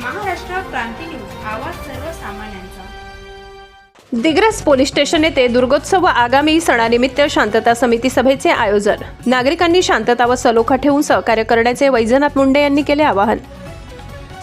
क्रांती news आवाज सर्वसामान्यांचा. Digras police station येथे दुर्गोत्सव व आगामी सणानिमित्त शांतता समिती सभेचे आयोजन. नागरिकांनी शांतता व सलोखा ठेवून सहकार्य करण्याचे वैजनाथ मुंडे यांनी केले आवाहन.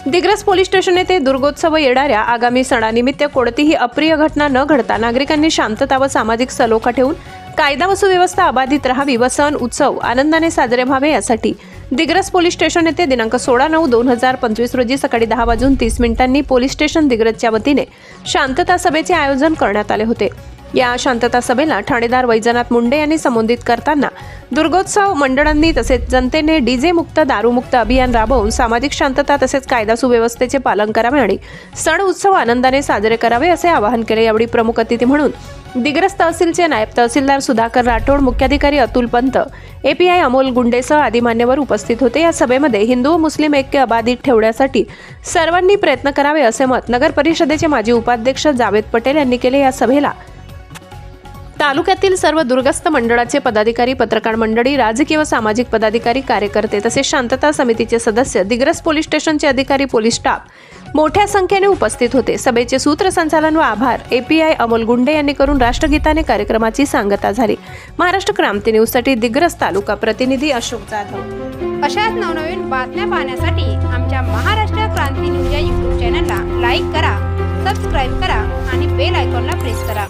दिग्रस पोलीस स्टेशन येथे दुर्गोत्सव येणाऱ्या आगामी सणानिमित्त कोणतीही अप्रिय घटना न घडता नागरिकांनी शांतता व सामाजिक सलोखा ठेवून कायदा व सुव्यवस्था अबाधित राहावी व सण उत्सव आनंदाने साजरे व्हावे यासाठी दिग्रस पोलीस स्टेशन येथे दिनांक सोळा नऊ दोन हजार पंचवीस रोजी सकाळी दहा वाजून तीस मिनिटांनी पोलीस स्टेशन दिग्रसच्या वतीने शांतता सभेचे आयोजन करण्यात आले होते. या शांतता सभेला ठाणेदार वैजनाथ मुंडे यांनी संबोधित करताना दुर्गोत्सव मंडळांनी तसेच जनतेने डीजे मुक्त दारूमुक्त अभियान राबवून सामाजिक शांतता तसेच कायदा सुव्यवस्थेचे पालन करावे आणि सण उत्सव आनंदाने साजरे करावे असे आवाहन केले. यावेळी प्रमुख अतिथी म्हणून दिग्रस तहसीलचे नायब तहसीलदार सुधाकर राठोड मुख्याधिकारी अतुल पंत एपीआय अमोल गुंडेसह आदी मान्यवर उपस्थित होते. या सभेमध्ये हिंदू व मुस्लिम ऐक्य अबाधित ठेवण्यासाठी सर्वांनी प्रयत्न करावे असे मत नगर परिषदेचे माजी उपाध्यक्ष जावेद पटेल यांनी केले. या सभेला तालुक्यातील सर्व दुर्गस्त मंडळाचे पदाधिकारी पत्रकार मंडळी राजकीय व सामाजिक पदाधिकारी कार्यकर्ते तसेच शांतता समितीचे सदस्य दिग्रस पोलीस स्टेशनचे अधिकारी पोलीस स्टाफ मोठ्या संख्येने उपस्थित होते. सभेचे सूत्रसंचालन व आभार एपीआय अमोल गुंडे यांनी करून राष्ट्रगीताने कार्यक्रमाची सांगता झाली. महाराष्ट्र क्रांती न्यूजसाठी दिग्रस तालुका प्रतिनिधी अशोक जाधव. अशाच नवनवीन बातम्या पाहण्यासाठी आमच्या महाराष्ट्र क्रांती न्यूज या यूट्यूब चॅनलला लाईक करा सबस्क्राईब करा आणि बेल आयकॉनला प्रेस करा.